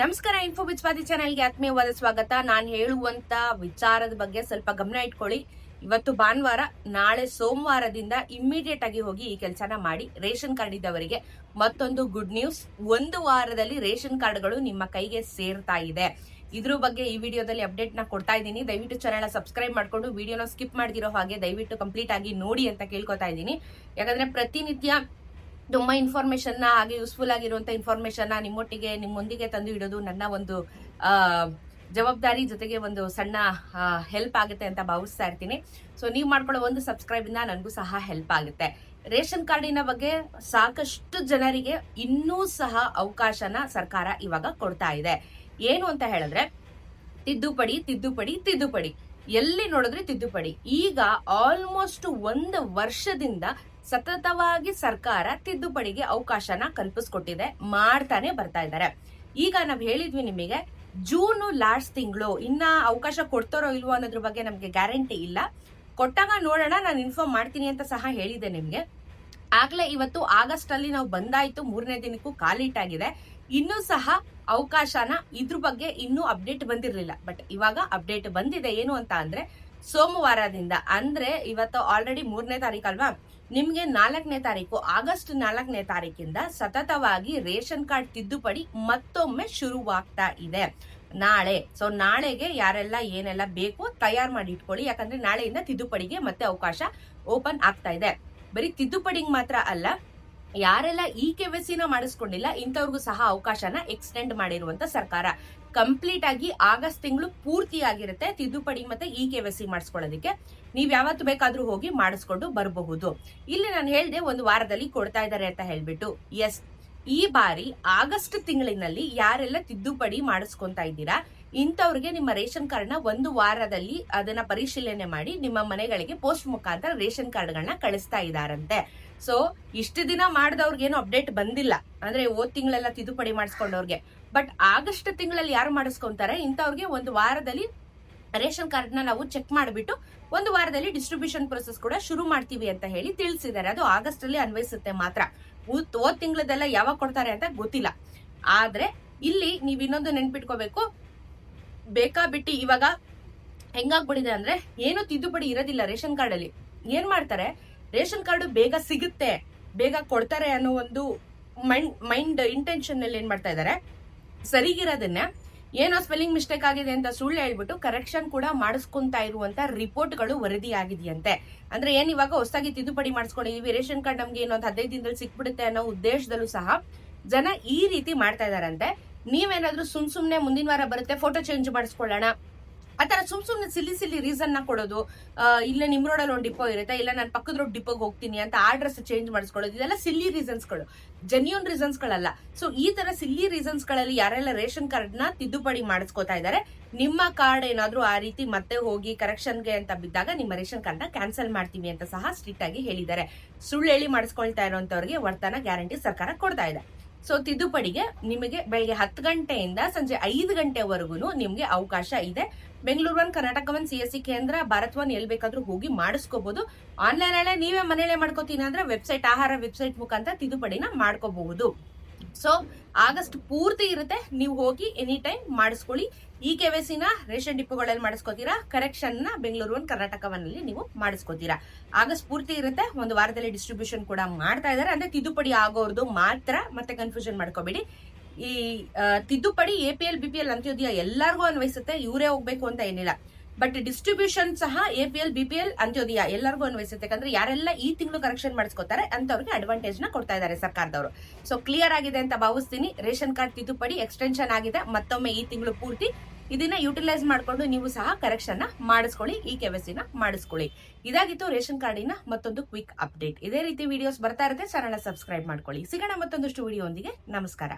ನಮಸ್ಕಾರ ಇನ್ಫೋ ಬಿಚ್ಪಾದಿ ಚಾನೆಲ್ಗೆ ಆತ್ಮೀಯವಾದ ಸ್ವಾಗತ. ನಾನು ಹೇಳುವಂತ ವಿಚಾರದ ಬಗ್ಗೆ ಸ್ವಲ್ಪ ಗಮನ ಇಟ್ಕೊಳ್ಳಿ. ಇವತ್ತು ಭಾನುವಾರ, ನಾಳೆ ಸೋಮವಾರದಿಂದ ಇಮ್ಮಿಡಿಯೇಟ್ ಆಗಿ ಹೋಗಿ ಈ ಕೆಲಸನ ಮಾಡಿ ರೇಷನ್ ಕಾರ್ಡ್ ಇದ್ದವರಿಗೆ ಮತ್ತೊಂದು ಗುಡ್ ನ್ಯೂಸ್ ಒಂದು ವಾರದಲ್ಲಿ ರೇಷನ್ ಕಾರ್ಡ್ಗಳು ನಿಮ್ಮ ಕೈಗೆ ಸೇರ್ತಾ ಇದೆ. ಇದ್ರ ಬಗ್ಗೆ ಈ ವಿಡಿಯೋದಲ್ಲಿ ಅಪ್ಡೇಟ್ನ ಕೊಡ್ತಾ ಇದ್ದೀನಿ. ದಯವಿಟ್ಟು ಚಾನೆಲ್ ಸಬ್ಸ್ಕ್ರೈಬ್ ಮಾಡ್ಕೊಂಡು ವಿಡಿಯೋನ ಸ್ಕಿಪ್ ಮಾಡ್ದಿರೋ ಹಾಗೆ ದಯವಿಟ್ಟು ಕಂಪ್ಲೀಟ್ ಆಗಿ ನೋಡಿ ಅಂತ ಕೇಳ್ಕೊತಾ ಇದ್ದೀನಿ. ಯಾಕಂದ್ರೆ ಪ್ರತಿನಿತ್ಯ ತುಂಬಾ ಇನ್ಫಾರ್ಮೇಶನ್ನ ಹಾಗೆ ಯೂಸ್ಫುಲ್ ಆಗಿರುವಂಥ ಇನ್ಫಾರ್ಮೇಶನ್ನ ನಿಮ್ಮೊಟ್ಟಿಗೆ, ನಿಮ್ಮೊಂದಿಗೆ ತಂದು ಇಡೋದು ನನ್ನ ಒಂದು ಜವಾಬ್ದಾರಿ ಜೊತೆಗೆ ಒಂದು ಸಣ್ಣ ಹೆಲ್ಪ್ ಆಗುತ್ತೆ ಅಂತ ಭಾವಿಸ್ತಾ ಇರ್ತೀನಿ. ಸೊ ನೀವು ಮಾಡ್ಕೊಳ್ಳೋ ಒಂದು ಸಬ್ಸ್ಕ್ರೈಬ್ ಇಂದ ನನಗೂ ಸಹ ಹೆಲ್ಪ್ ಆಗುತ್ತೆ. ರೇಷನ್ ಕಾರ್ಡಿನ ಬಗ್ಗೆ ಸಾಕಷ್ಟು ಜನರಿಗೆ ಇನ್ನೂ ಸಹ ಅವಕಾಶನ ಸರ್ಕಾರ ಇವಾಗ ಕೊಡ್ತಾ ಇದೆ. ಏನು ಅಂತ ಹೇಳಿದ್ರೆ, ತಿದ್ದುಪಡಿ ತಿದ್ದುಪಡಿ ತಿದ್ದುಪಡಿ. ಎಲ್ಲಿ ನೋಡಿದ್ರೆ ತಿದ್ದುಪಡಿ. ಈಗ ಆಲ್ಮೋಸ್ಟ್ ಒಂದು ವರ್ಷದಿಂದ ಸತತವಾಗಿ ಸರ್ಕಾರ ತಿದ್ದುಪಡಿಗೆ ಅವಕಾಶನ ಕಲ್ಪಿಸ್ಕೊಟ್ಟಿದೆ, ಮಾಡ್ತಾನೆ ಬರ್ತಾ ಇದ್ದಾರೆ. ಈಗ ನಾವು ಹೇಳಿದ್ವಿ ನಿಮಗೆ, ಜೂನ್ ಲಾಸ್ಟ್ ತಿಂಗಳು, ಇನ್ನ ಅವಕಾಶ ಕೊಡ್ತಾರೋ ಇಲ್ವೋ ಅನ್ನೋದ್ರ ಬಗ್ಗೆ ನಮಗೆ ಗ್ಯಾರಂಟಿ ಇಲ್ಲ. ಕೊಟ್ಟಾಗ ನೋಡೋಣ, ನಾನು ಇನ್ಫಾರ್ಮ್ ಮಾಡ್ತೀನಿ ಅಂತ ಸಹ ಹೇಳಿದೆ ನಿಮಗೆ. ಆಗ್ಲೇ ಇವತ್ತು ಆಗಸ್ಟ್ ಅಲ್ಲಿ ನಾವು ಬಂದಾಯ್ತು, ಮೂರನೇ ದಿನಕ್ಕೂ ಕಾಲಿಟ್ಟಾಗಿದೆ ಇನ್ನೂ ಸಹ ಅವಕಾಶನ ಇದ್ರ ಬಗ್ಗೆ ಇನ್ನೂ ಅಪ್ಡೇಟ್ ಬಂದಿರಲಿಲ್ಲ. ಬಟ್ ಇವಾಗ ಅಪ್ಡೇಟ್ ಬಂದಿದೆ ಏನು ಅಂತ ಅಂದ್ರೆ ಸೋಮವಾರದಿಂದ, ಅಂದ್ರೆ ಇವತ್ತು ಆಲ್ರೆಡಿ ಮೂರನೇ ತಾರೀಕು ಅಲ್ವಾ? ನಿಮ್ಗೆ ನಾಲ್ಕನೇ ತಾರೀಕು, ಆಗಸ್ಟ್ ನಾಲ್ಕನೇ ತಾರೀಕಿಂದ ಸತತವಾಗಿ ರೇಷನ್ ಕಾರ್ಡ್ ತಿದ್ದುಪಡಿ ಮತ್ತೊಮ್ಮೆ ಶುರುವಾಗ್ತಾ ಇದೆ. ನಾಳೆ ಸೊ ನಾಳೆಗೆ ಯಾರೆಲ್ಲ ಏನೆಲ್ಲ ಬೇಕು ತಯಾರು ಮಾಡಿ ಇಟ್ಕೊಳ್ಳಿ, ಯಾಕಂದ್ರೆ ನಾಳೆಯಿಂದ ತಿದ್ದುಪಡಿಗೆ ಮತ್ತೆ ಅವಕಾಶ ಓಪನ್ ಆಗ್ತಾ ಇದೆ. ಬರೀ ತಿದ್ದುಪಡಿಗೆ ಮಾತ್ರ ಅಲ್ಲ ಯಾರೆಲ್ಲ ಈ ಕೆ ನ ಮಾಡಿಸ್ಕೊಂಡಿಲ್ಲ, ಇಂಥವ್ರಿಗೂ ಸಹ ಅವಕಾಶನ ಎಕ್ಸ್ಟೆಂಡ್ ಮಾಡಿರುವಂತ ಸರ್ಕಾರ. ಕಂಪ್ಲೀಟ್ ಆಗಿ ಆಗಸ್ಟ್ ತಿಂಗಳು ಪೂರ್ತಿ ಆಗಿರುತ್ತೆ ತಿದ್ದುಪಡಿ ಮತ್ತೆ ಇ ಕೆ ಸಿ ಮಾಡಿಸ್ಕೊಳ್ಳೋದಕ್ಕೆ. ನೀವ್ ಯಾವತ್ತು ಬೇಕಾದ್ರೂ ಹೋಗಿ ಮಾಡಿಸ್ಕೊಂಡು ಬರಬಹುದು. ಇಲ್ಲಿ ನಾನು ಹೇಳಿದೆ, ಒಂದು ವಾರದಲ್ಲಿ ಕೊಡ್ತಾ ಇದ್ದಾರೆ ಅಂತ ಹೇಳ್ಬಿಟ್ಟು. ಎಸ್ ಈ ಬಾರಿ ಆಗಸ್ಟ್ ತಿಂಗಳಿನಲ್ಲಿ ಯಾರೆಲ್ಲ ತಿದ್ದುಪಡಿ ಮಾಡಿಸ್ಕೊಂತ ಇದ್ದೀರಾ ಇಂಥವ್ರಿಗೆ ನಿಮ್ಮ ರೇಷನ್ ಕಾರ್ಡ್ನ ಒಂದು ವಾರದಲ್ಲಿ ಅದನ್ನ ಪರಿಶೀಲನೆ ಮಾಡಿ ನಿಮ್ಮ ಮನೆಗಳಿಗೆ ಪೋಸ್ಟ್ ಮುಖಾಂತರ ರೇಷನ್ ಕಾರ್ಡ್ಗಳನ್ನ ಕಳಿಸ್ತಾ ಇದಾರಂತೆ. ಸೊ ಇಷ್ಟು ದಿನ ಮಾಡಿದವ್ರಿಗೆ ಏನು ಅಪ್ಡೇಟ್ ಬಂದಿಲ್ಲ. ಅಂದ್ರೆ ಓದ್ ತಿಂಗಳೆಲ್ಲ ತಿದ್ದುಪಡಿ ಮಾಡಿಸ್ಕೊಂಡವ್ರಿಗೆ. ಬಟ್ ಆಗಸ್ಟ್ ತಿಂಗಳಲ್ಲಿ ಯಾರು ಮಾಡಿಸ್ಕೊಂತಾರೆ? ಇಂಥವ್ರಿಗೆ ಒಂದು ವಾರದಲ್ಲಿ ರೇಷನ್ ಕಾರ್ಡ್ನ ನಾವು ಚೆಕ್ ಮಾಡಿಬಿಟ್ಟು ಒಂದು ವಾರದಲ್ಲಿ ಡಿಸ್ಟ್ರಿಬ್ಯೂಷನ್ ಪ್ರೊಸೆಸ್ ಕೂಡ ಶುರು ಮಾಡ್ತೀವಿ ಅಂತ ಹೇಳಿ ತಿಳಿಸಿದ್ದಾರೆ. ಅದು ಆಗಸ್ಟ್ ಅಲ್ಲಿ ಅನ್ವಯಿಸುತ್ತೆ ಮಾತ್ರ. ಓದ್ ತಿಂಗಳದೆಲ್ಲ ಯಾವಾಗ ಕೊಡ್ತಾರೆ ಅಂತ ಗೊತ್ತಿಲ್ಲ. ಆದ್ರೆ ಇಲ್ಲಿ ನೀವು ಇನ್ನೊಂದು ನೆನ್ಪಿಟ್ಕೋಬೇಕು. ಬೇಕಾ ಬಿಟ್ಟು ಇವಾಗ ಹೆಂಗಾಗ್ಬಿಡಿದೆ ಅಂದ್ರೆ ಏನು ತಿದ್ದುಪಡಿ ಇರೋದಿಲ್ಲ ರೇಷನ್ ಕಾರ್ಡ್ ಅಲ್ಲಿ ಏನ್ ಮಾಡ್ತಾರೆ? ರೇಷನ್ ಕಾರ್ಡ್ ಬೇಗ ಸಿಗುತ್ತೆ, ಬೇಗ ಕೊಡ್ತಾರೆ ಅನ್ನೋ ಒಂದು ಮೈಂಡ್ ಮೈಂಡ್ ಇಂಟೆನ್ಷನ್ ಅಲ್ಲಿ ಏನ್ ಮಾಡ್ತಾ ಇದಾರೆ? ಸರಿಗಿರೋದನ್ನ ಏನೋ ಸ್ಪೆಲ್ಲಿಂಗ್ ಮಿಸ್ಟೇಕ್ ಆಗಿದೆ ಅಂತ ಸುಳ್ಳು ಹೇಳ್ಬಿಟ್ಟು ಕರೆಕ್ಷನ್ ಕೂಡ ಮಾಡಿಸ್ಕೊಂತ ಇರುವಂತ ರಿಪೋರ್ಟ್ಗಳು ವರದಿ ಆಗಿದೆಯಂತೆ ಅಂದ್ರೆ ಏನ್ ಇವಾಗ ಹೊಸದಾಗಿ ತಿದ್ದುಪಡಿ ಮಾಡಿಸ್ಕೊಂಡಿದೀವಿ, ರೇಷನ್ ಕಾರ್ಡ್ ನಮ್ಗೆ ಇನ್ನೊಂದು ಹದಿನೈದು ದಿನದಲ್ಲಿ ಸಿಕ್ಬಿಡುತ್ತೆ ಅನ್ನೋ ಉದ್ದೇಶದಲ್ಲೂ ಸಹ ಜನ ಈ ರೀತಿ ಮಾಡ್ತಾ ಇದಾರಂತೆ. ನೀವೇನಾದ್ರೂ ಸುಮ್ ಸುಮ್ನೆ ಮುಂದಿನ ವಾರ ಬರುತ್ತೆ ಫೋಟೋ ಚೇಂಜ್ ಮಾಡಿಸ್ಕೊಳ್ಳೋಣ. ಆತರ ಸುಮ್ ಸುಮ್ನೆ ಸಿಲ್ಲಿ ಸಿಲ್ಲಿ ರೀಸನ್ನ ಕೊಡೋದು ಆ, ಇಲ್ಲ ನಿಮ್ ರೋಡಲ್ಲಿ ಒಂದು ಡಿಪೋ ಇರುತ್ತೆ ಇಲ್ಲ ನಾನು ಪಕ್ಕದ ರೋಡ್ ಡಿಪೋಗೆ ಹೋಗ್ತೀನಿ ಅಂತ ಅಡ್ರೆಸ್ ಚೇಂಜ್ ಮಾಡಿಸ್ಕೊಳ್ಳೋದು ಇದೆಲ್ಲ ಸಿಲ್ಲಿ ರೀಸನ್ಸ್ಗಳು ಜೆನ್ಯೂನ್ ರೀಸನ್ಸ್ಗಳಲ್ಲ ಸೊ ಈ ತರ ಸಿಲ್ಲಿ ರೀಸನ್ಸ್ಗಳಲ್ಲಿ ಯಾರೆಲ್ಲ ರೇಷನ್ ಕಾರ್ಡ್ನ ತಿದ್ದುಪಡಿ ಮಾಡಿಸ್ಕೋತಾ ಇದ್ದಾರೆ ನಿಮ್ಮ ಕಾರ್ಡ್ ಏನಾದರೂ ಆ ರೀತಿ ಮತ್ತೆ ಹೋಗಿ ಕರೆಕ್ಷನ್ಗೆ ಅಂತ ಬಿದ್ದಾಗ ನಿಮ್ಮ ರೇಷನ್ ಕಾರ್ಡ್ನ ಕ್ಯಾನ್ಸಲ್ ಮಾಡ್ತೀವಿ ಅಂತ ಸಹ ಸ್ಟ್ರಿಕ್ಟ್ ಆಗಿ ಹೇಳಿದ್ದಾರೆ. ಸುಳ್ಳು ಹೇಳಿ ಮಾಡಿಸ್ಕೊಳ್ತಾ ಇರುವಂತವ್ರಿಗೆ ವರ್ತನ ಗ್ಯಾರಂಟಿ ಸರ್ಕಾರ ಕೊಡ್ತಾ ಇದೆ. ಸೊ ತಿದ್ದುಪಡಿಗೆ ನಿಮಗೆ ಬೆಳಗ್ಗೆ ಹತ್ತು ಗಂಟೆಯಿಂದ ಸಂಜೆ ಐದು ಗಂಟೆವರೆಗೂ ನಿಮಗೆ ಅವಕಾಶ ಇದೆ. Bengaluru one, Karnataka one, C S C ಕೇಂದ್ರ, ಭಾರತ್ ಒನ್ ಎಲ್ಲಿ ಬೇಕಾದ್ರೂ ಹೋಗಿ ಮಾಡಿಸ್ಕೋಬಹುದು ಆನ್ಲೈನ್ ಅಲ್ಲೇ ನೀವೇ ಮನೇಲೆ ಮಾಡ್ಕೋತೀನಿ ಅಂದ್ರೆ ವೆಬ್ಸೈಟ್, ಆಹಾರ ವೆಬ್ಸೈಟ್ ಮುಖಾಂತರ ತಿದ್ದುಪಡಿನ ಮಾಡ್ಕೋಬಹುದು. ಸೊ ಆಗಸ್ಟ್ ಪೂರ್ತಿ ಇರುತ್ತೆ. ನೀವು ಹೋಗಿ ಎನಿ ಟೈಮ್ ಮಾಡಿಸ್ಕೊಳ್ಳಿ. ಈ ಕೆ ನ ರೇಷನ್ ಡಿಪೋಗಳಲ್ಲಿ ಮಾಡಿಸ್ಕೋತೀರಾ? ಕರೆಕ್ಷನ್ನ ಬೆಂಗಳೂರು ಒಂದು ಕರ್ನಾಟಕ ಒನ್ ಅಲ್ಲಿ ನೀವು ಮಾಡಿಸ್ಕೋತೀರಾ? ಆಗ ಸ್ಫೂರ್ತಿ ಇರುತ್ತೆ. ಒಂದು ವಾರದಲ್ಲಿ ಡಿಸ್ಟ್ರಿಬ್ಯೂಷನ್ ಕೂಡ ಮಾಡ್ತಾ ಇದ್ದಾರೆ. ಅಂದ್ರೆ ತಿದ್ದುಪಡಿ ಆಗೋರ್ದು ಮಾತ್ರ ಮತ್ತೆ ಕನ್ಫ್ಯೂಷನ್ ಮಾಡ್ಕೋಬೇಡಿ. ಈ ತಿದ್ದುಪಡಿ A P L, B P L Antyodaya ಎಲ್ಲರಿಗೂ ಅನ್ವಯಿಸುತ್ತೆ. ಇವರೇ ಹೋಗ್ಬೇಕು ಅಂತ ಏನಿಲ್ಲ. ಬಟ್ ಡಿಸ್ಟ್ರಿಬ್ಯೂಷನ್ ಸಹ A P L, B P L Antyodaya ಎಲ್ಲರಿಗೂ ಅನ್ವಯಿಸುತ್ತೆ. ಯಾಕಂದ್ರೆ ಯಾರೆಲ್ಲ ಈ ತಿಂಗಳು ಕರೆಕ್ಷನ್ ಮಾಡಿಸ್ಕೋತಾರೆ ಅಂತವ್ರಿಗೆ ಅಡ್ವಾಂಟೇಜ್ನ ಕೊಡ್ತಾ ಇದ್ದಾರೆ ಸರ್ಕಾರದವರು. ಸೊ ಕ್ಲಿಯರ್ ಆಗಿದೆ ಅಂತ ಭಾವಿಸ್ತೀನಿ. ರೇಷನ್ ಕಾರ್ಡ್ ತಿದ್ದುಪಡಿ ಎಕ್ಸ್ಟೆನ್ಷನ್ ಆಗಿದೆ. ಮತ್ತೊಮ್ಮೆ ಈ ತಿಂಗಳು ಪೂರ್ತಿ ಇದನ್ನ ಯುಟಿಲೈಸ್ ಮಾಡ್ಕೊಂಡು ನೀವು ಸಹ ಕರೆಕ್ಷನ್ ಮಾಡಿಸ್ಕೊಳ್ಳಿ, ಈ ಕೆವಸಿನ ಮಾಡಿಸ್ಕೊಳ್ಳಿ. ಇದಾಗಿತ್ತು ರೇಷನ್ ಕಾರ್ಡಿನ ಮತ್ತೊಂದು ಕ್ವಿಕ್ ಅಪ್ಡೇಟ್ ಇದೇ ರೀತಿ ವಿಡಿಯೋಸ್ ಬರ್ತಾ ಇರುತ್ತೆ, ಸರಳ ಸಬ್ಸ್ಕ್ರೈಬ್ ಮಾಡ್ಕೊಳ್ಳಿ. ಸಿಗೋಣ ಮತ್ತೊಂದಷ್ಟು ವಿಡಿಯೋ ನಮಸ್ಕಾರ.